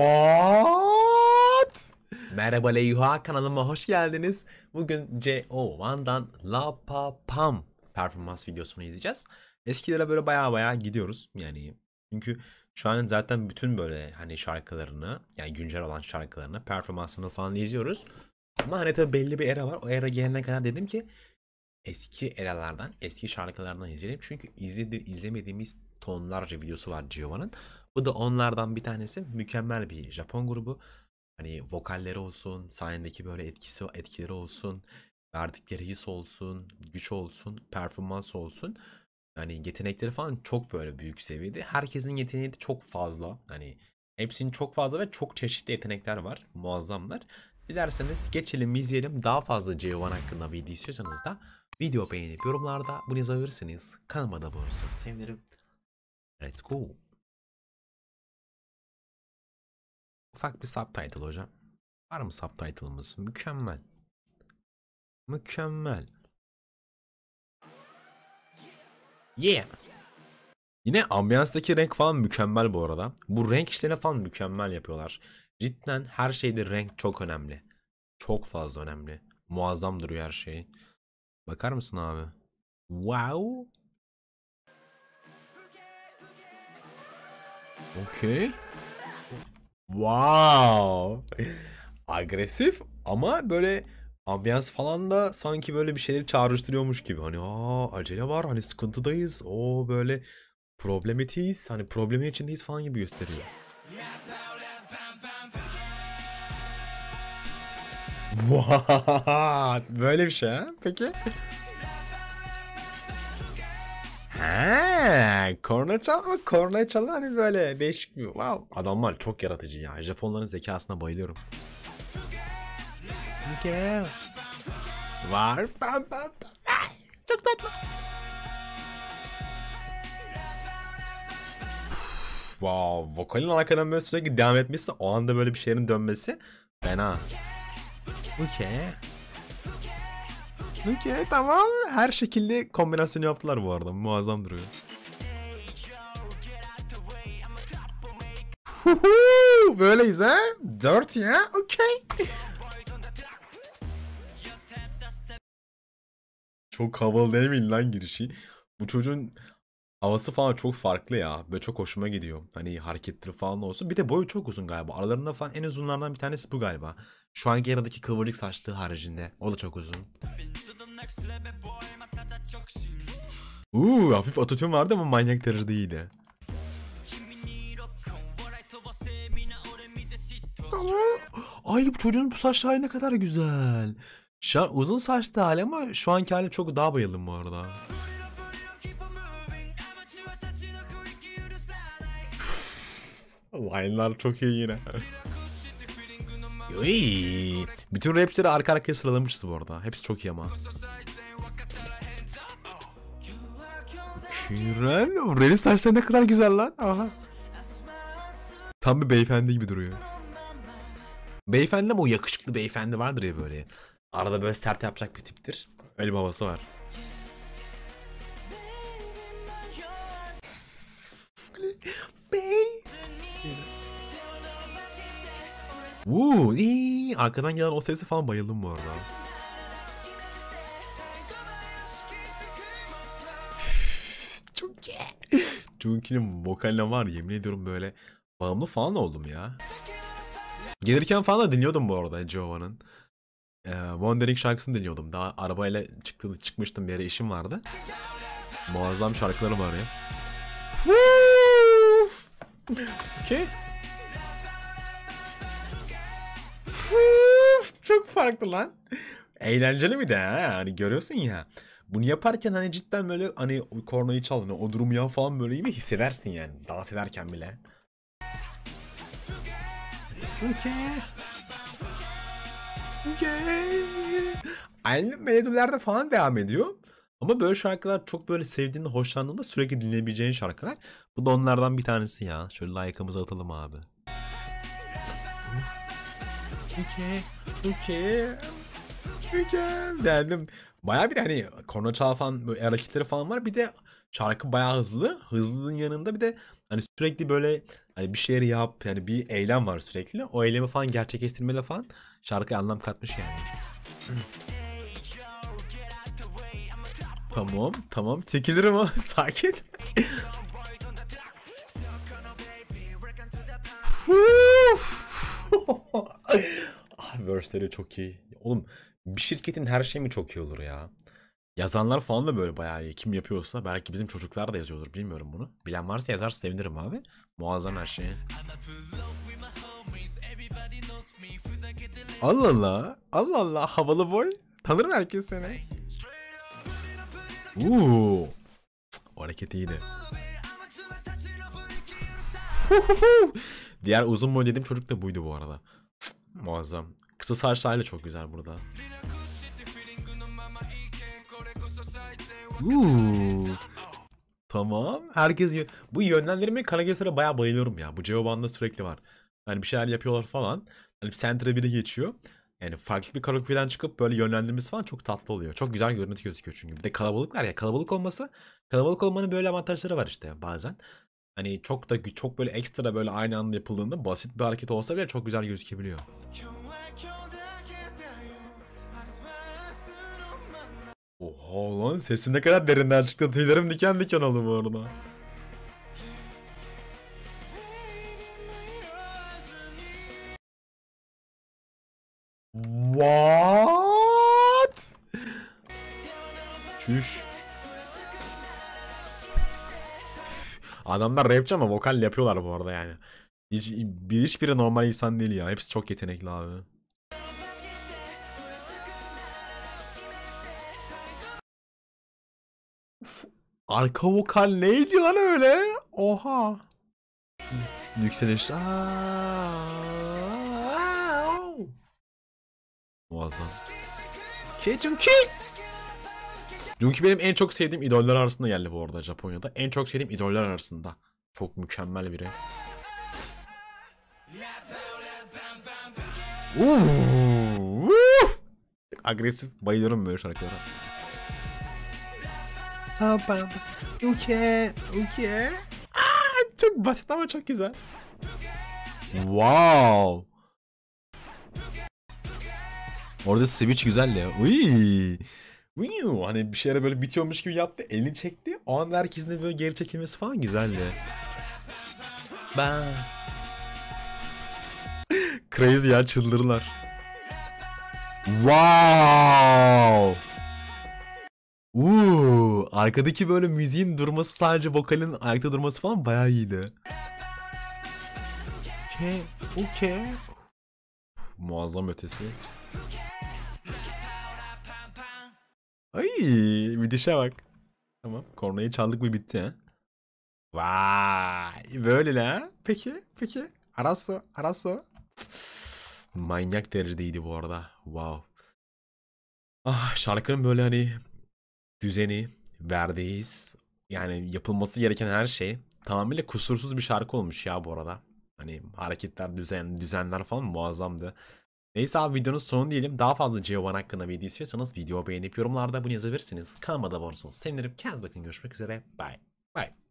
What? Merhaba Leyha kanalıma hoş geldiniz. Bugün JO1'dan La Pa Pam performans videosunu izleyeceğiz. Eskilere böyle baya baya gidiyoruz yani. Çünkü şu an zaten bütün böyle hani şarkılarını yani güncel olan şarkılarını performansını falan izliyoruz. Ama hani tabii belli bir era var. O era gelene kadar dedim ki eski eralardan, eski şarkılardan izleyelim. Çünkü izledi, izlemediğimiz tonlarca videosu var Giova'nın. Bu da onlardan bir tanesi. Mükemmel bir Japon grubu. Hani vokalleri olsun, sahnedeki böyle etkisi etkileri olsun, verdikleri his olsun, güç olsun, performans olsun. Hani yetenekleri falan çok böyle büyük seviyede. Herkesin yeteneği de çok fazla. Hani hepsinin çok fazla ve çok çeşitli yetenekler var. Muazzamlar. Dilerseniz geçelim izleyelim. Daha fazla J1 hakkında video istiyorsanız da video beğenip yorumlarda bunu yazabilirsiniz. Kanalıma da abone sevinirim. Let's go. Ufak bir subtitle hocam. Var mı subtitle'ımız? Mükemmel. Mükemmel. Yeah. Yine ambiyanstaki renk falan mükemmel bu arada. Bu renk işlerini falan mükemmel yapıyorlar. Cidden her şeyde renk çok önemli. Çok fazla önemli. Muazzam duruyor her şey. Bakar mısın abi? Wow. Okey. Wow. Agresif ama böyle ambiyans falan da sanki böyle bir şeyleri çağrıştırıyormuş gibi. Hani aa acele var hani sıkıntıdayız. O böyle problematiyiz. Hani problemin içindeyiz falan gibi gösteriyor. What? Böyle bir şey ha? Peki. He, korna çal ama korna çal hani böyle değişik bir. Wow. Adamlar çok yaratıcı ya. Japonların zekasına bayılıyorum. Var. Pam pam pam. Çok tatlı. Wow, vokalin arkadan böyle sürekli devam etmesi, o anda böyle bir şeylerin dönmesi fena. Okey. Okey tamam. Her şekilde kombinasyon yaptılar bu arada. Muazzam duruyor. Böyleyiz ha? Dört ya? Okey. Çok havalı değil mi lan girişi? Bu çocuğun havası falan çok farklı ya. Böyle çok hoşuma gidiyor. Hani hareketleri falan olsun. Bir de boyu çok uzun galiba. Aralarında falan en uzunlardan bir tanesi bu galiba. Şu anki yaradaki kıvırcık saçlı haricinde. O da çok uzun. Uuu hafif ototune vardı ama manyak derecede iyiydi. Ay bu çocuğun bu saçlı hali ne kadar güzel. Şu an uzun saçlı hali ama şu anki hali çok daha bayıldım bu arada. Line'lar çok iyi yine. Uy. Bütün rapçileri arka arkaya sıralamışız bu arada. Hepsi çok iyi ama. Küren. Ren'in saçları ne kadar güzel lan. Aha. Tam bir beyefendi gibi duruyor. Beyefendi ama o yakışıklı beyefendi vardır ya böyle. Arada böyle sert yapacak bir tiptir. Öyle bir havası var. Bey. Uuu iyi. Arkadan gelen o sesi falan bayıldım bu arada. Çok iyi. Junkie'nin vokaline var yemin ediyorum böyle bağımlı falan oldum ya. Gelirken falan da dinliyordum bu arada Giova'nın. Ee, Wandering şarkısını dinliyordum. Daha arabayla çıktı, çıkmıştım bir yere işim vardı. Muazzam şarkıları var ya. Okey. Çok farklı lan. Eğlenceli bir de ha. Hani görüyorsun ya. Bunu yaparken hani cidden böyle hani kornayı çal hani o durumu ya falan böyle gibi hissedersin yani. Dans ederken bile. Okay. Okay. Aynı melodilerde falan devam ediyor. Ama böyle şarkılar çok böyle sevdiğinde, hoşlandığında sürekli dinleyebileceğin şarkılar. Bu da onlardan bir tanesi ya. Şöyle like'ımızı atalım abi. Okay. Okay. Okay. Beğendim. Bayağı bir hani korna çal falan böyle hareketleri falan var. Bir de şarkı bayağı hızlı. Hızlının yanında bir de hani sürekli böyle hani bir şeyleri yap yani bir eylem var sürekli. O eylemi falan gerçekleştirmeyle falan şarkıya anlam katmış yani. tamam tamam çekilirim ama sakin. verse'leri çok iyi. Oğlum bir şirketin her şey mi çok iyi olur ya? Yazanlar falan da böyle bayağı iyi. Kim yapıyorsa belki bizim çocuklar da yazıyordur bilmiyorum bunu. Bilen varsa yazarsa sevinirim abi. Muazzam her şey. Allah Allah. Allah Allah. Havalı boy. Tanır mı herkes seni? Uuu. O hareket iyiydi. Diğer uzun boy dediğim çocuk da buydu bu arada. Muazzam. Kısa saçlarla çok güzel burada. Uuu. Tamam. Herkes bu yönlendirme karakterlere bayağı bayılıyorum ya. Bu Geo Band'da sürekli var. Hani bir şeyler yapıyorlar falan. Hani center'a biri geçiyor. Yani farklı bir karakterden çıkıp böyle yönlendirmesi falan çok tatlı oluyor. Çok güzel görüntü gözüküyor çünkü. Bir de kalabalıklar ya. Kalabalık olması, kalabalık olmanın böyle avantajları var işte bazen. Hani çok da çok böyle ekstra böyle aynı anda yapıldığında basit bir hareket olsa bile çok güzel gözükebiliyor. Oha lan sesin ne kadar derinden çıktı. Tüylerim diken diken oldu bu arada. What? Çüş. Adamlar rapçi ama vokal yapıyorlar bu arada yani. Hiç, bir hiçbiri normal insan değil ya. Hepsi çok yetenekli abi. Arka vokal neydi lan öyle? Oha. Yükseliş. Muazzam. Ki Junki. Benim en çok sevdiğim idoller arasında geldi bu arada Japonya'da. En çok sevdiğim idoller arasında. Çok mükemmel biri. Uuu, uf! Agresif bayılıyorum böyle şarkılara. Okay, okay. Aa, çok basit ama çok güzel. Wow. Orada switch güzel ya. Uy. Uy. Hani bir şeyler böyle bitiyormuş gibi yaptı. Elini çekti. O anda herkesin de böyle geri çekilmesi falan güzeldi. Ben. Crazy ya çıldırırlar. Wow. Uuu, arkadaki böyle müziğin durması sadece vokalin ayakta durması falan bayağı iyiydi. Okey, okey. Muazzam ötesi. Ay, bir dişe bak. Tamam, kornayı çaldık mı bitti ha. Vay, böyle la. Peki, peki. Arasso, Arasso. Manyak derecedeydi bu arada. Wow. Ah, şarkının böyle hani düzeni, verdiğiz. Yani yapılması gereken her şey tamamıyla kusursuz bir şarkı olmuş ya bu arada. Hani hareketler, düzen, düzenler falan muazzamdı. Neyse abi videonun sonu diyelim. Daha fazla Geovan hakkında video istiyorsanız video beğenip yorumlarda bunu yazabilirsiniz. Kanalıma da abone olursanız sevinirim. Kendinize bakın görüşmek üzere. Bye. Bye.